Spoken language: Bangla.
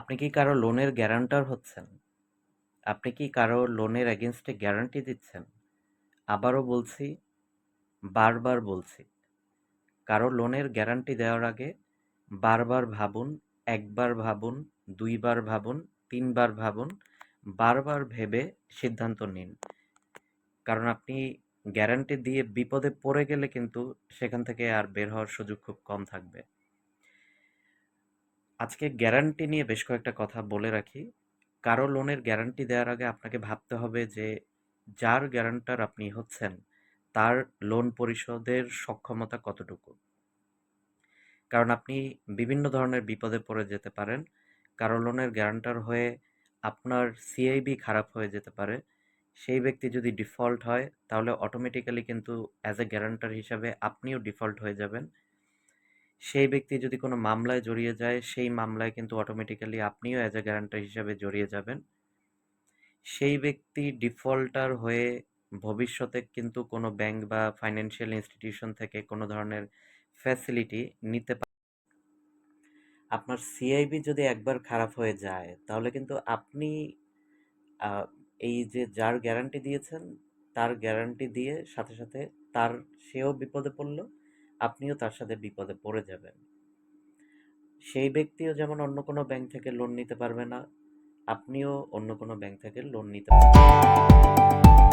আপনি কি কারও লোনের গ্যারান্টার হচ্ছেন? আপনি কি কারও লোনের এগেইনস্টে গ্যারান্টি দিচ্ছেন? আবারও বলছি, বারবার বলছি, কারও লোনের গ্যারান্টি দেওয়ার আগে বারবার ভাবুন, একবার ভাবুন, দুইবার ভাবুন, তিনবার ভাবুন, বারবার ভেবে সিদ্ধান্ত নিন। কারণ আপনি গ্যারান্টি দিয়ে বিপদে পড়ে গেলে কিন্তু সেখান থেকে আর বের হওয়ার সুযোগ খুব কম থাকবে। আজকে গ্যারান্টি নিয়ে বেশ কয়েকটা কথা বলে রাখি। কারও লোনের গ্যারান্টি দেওয়ার আগে আপনাকে ভাবতে হবে যে, যার গ্যারান্টার আপনি হচ্ছেন, তার লোন পরিশোধের সক্ষমতা কতটুকু? কারণ আপনি বিভিন্ন ধরনের বিপদে পড়ে যেতে পারেন। কারও লোনের গ্যারান্টার হয়ে আপনার সিআইবি খারাপ হয়ে যেতে পারে। সেই ব্যক্তি যদি ডিফল্ট হয়, তাহলে অটোমেটিক্যালি কিন্তু অ্যাজ এ গ্যারান্টার হিসাবে আপনিও ডিফল্ট হয়ে যাবেন। সেই ব্যক্তি যদি কোনো মামলায় জড়িয়ে যায় সেই মামলায় কিন্তু অটোমেটিক্যালি আপনিও অ্যাজ এ গ্যারান্টার হিসাবে জড়িয়ে যাবেন। সেই ব্যক্তি ডিফল্টার হয়ে ভবিষ্যতে কিন্তু কোনো ব্যাংক বা ফাইন্যান্সিয়াল ইনস্টিটিউশন থেকে কোনো ধরনের ফ্যাসিলিটি নিতে পা আপনার সিআইবি যদি একবার খারাপ হয়ে যায় তাহলে কিন্তু আপনি এই যে যার গ্যারান্টি দিয়েছেন তার গ্যারান্টি দিয়ে সাথে, সাথে তার সেও বিপদে পড়ল, আপনিও তার সাথে বিপদে পড়ে যাবেন। সেই ব্যক্তিও যেমন অন্য কোনো ব্যাংক থেকে লোন নিতে পারবে না, আপনিও অন্য কোনো ব্যাংক থেকে লোন নিতে পারবেন।